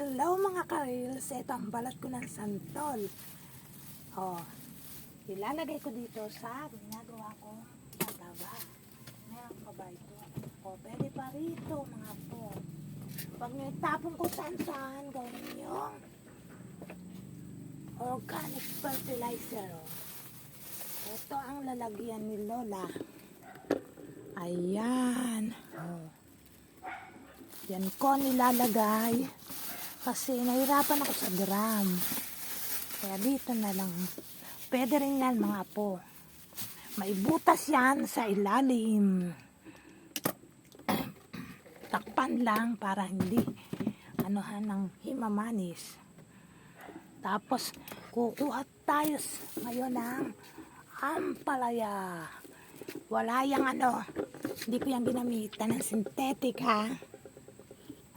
Hello mga ka-reels, ito ang balat ko ng santol. Oh, ilalagay ko dito sa ginagawa ko pataba. Meron pa ba ito? O, pwede pa rito mga po. Pag nitapon ko saan saan, gawin nyo organic fertilizer. oh. Ito ang lalagyan ni Lola. Ayan. Oh. Yan ko nilalagay kasi nahirapan ako sa drum. Kaya dito na lang. Pwede rin yan mga po. May butas yan sa ilalim. Takpan lang para hindi anuhan ng himamanis. Tapos kukuha tayo ngayon ng ampalaya. Wala yung ano, hindi ko yung ginamitan ng synthetic ha.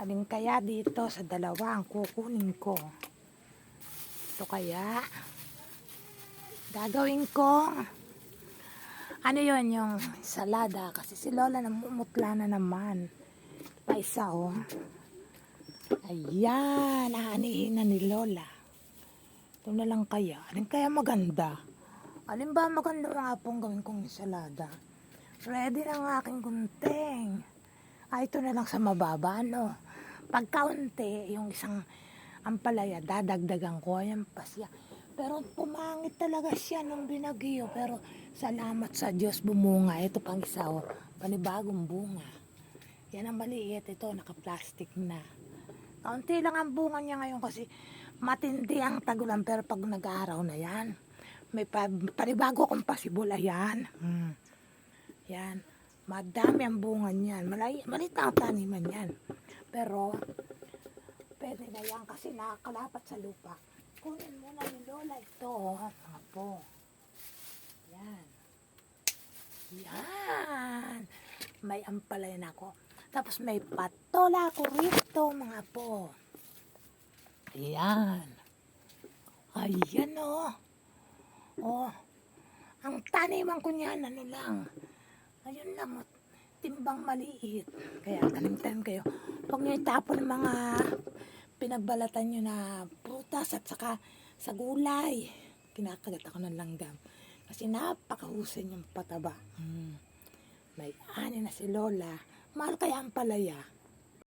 Alin kaya dito sa dalawa ang kukunin ko? Ito kaya? Gagawin ko ano yon yung salada kasi si Lola namumutla na naman. Pa isa oh. Ayan, aanihin na ni Lola. Ito na lang kaya. Alin kaya maganda? Alin ba maganda nga pong gawin kong salada? Ready na ang aking gunting. Ah, ito na lang sa mababa, no? Pag kaunti, yung isang ampalaya, dadagdagan ko. Ayan pa siya. Pero pumangit talaga siya nung binagyo. Pero salamat sa Diyos, bumunga. Ito pang isa, oh, panibagong bunga. Yan ang maliit. Ito, naka-plastic na. Kaunti lang ang bunga niya ngayon kasi matindi ang tagulan. Pero pag nag-araw na yan, may pa, panibago akong pasibula yan. Hmm. Yan. Madami ang bunga niyan. Malay, malit ang taniman yan. Pero, pwede na yan kasi nakakalapat sa lupa. Kunin muna ni Lola ito. oh, Mga po. Yan. Yan. May ampalay na ako. Tapos may patola ako rito, mga po. Ayan. Ayan, oh. Oh. Ang taniman ko niyan, ano lang. Ayun lang, oh, timbang maliit. Kaya tanim-tanim kayo. Huwag niyo itapon ng mga pinagbalatan nyo na prutas at saka sa gulay. Kinakagat ako ng langgam. Kasi napakahusay niyang pataba. Hmm. May ani na si Lola. Mahal kaya ang palaya.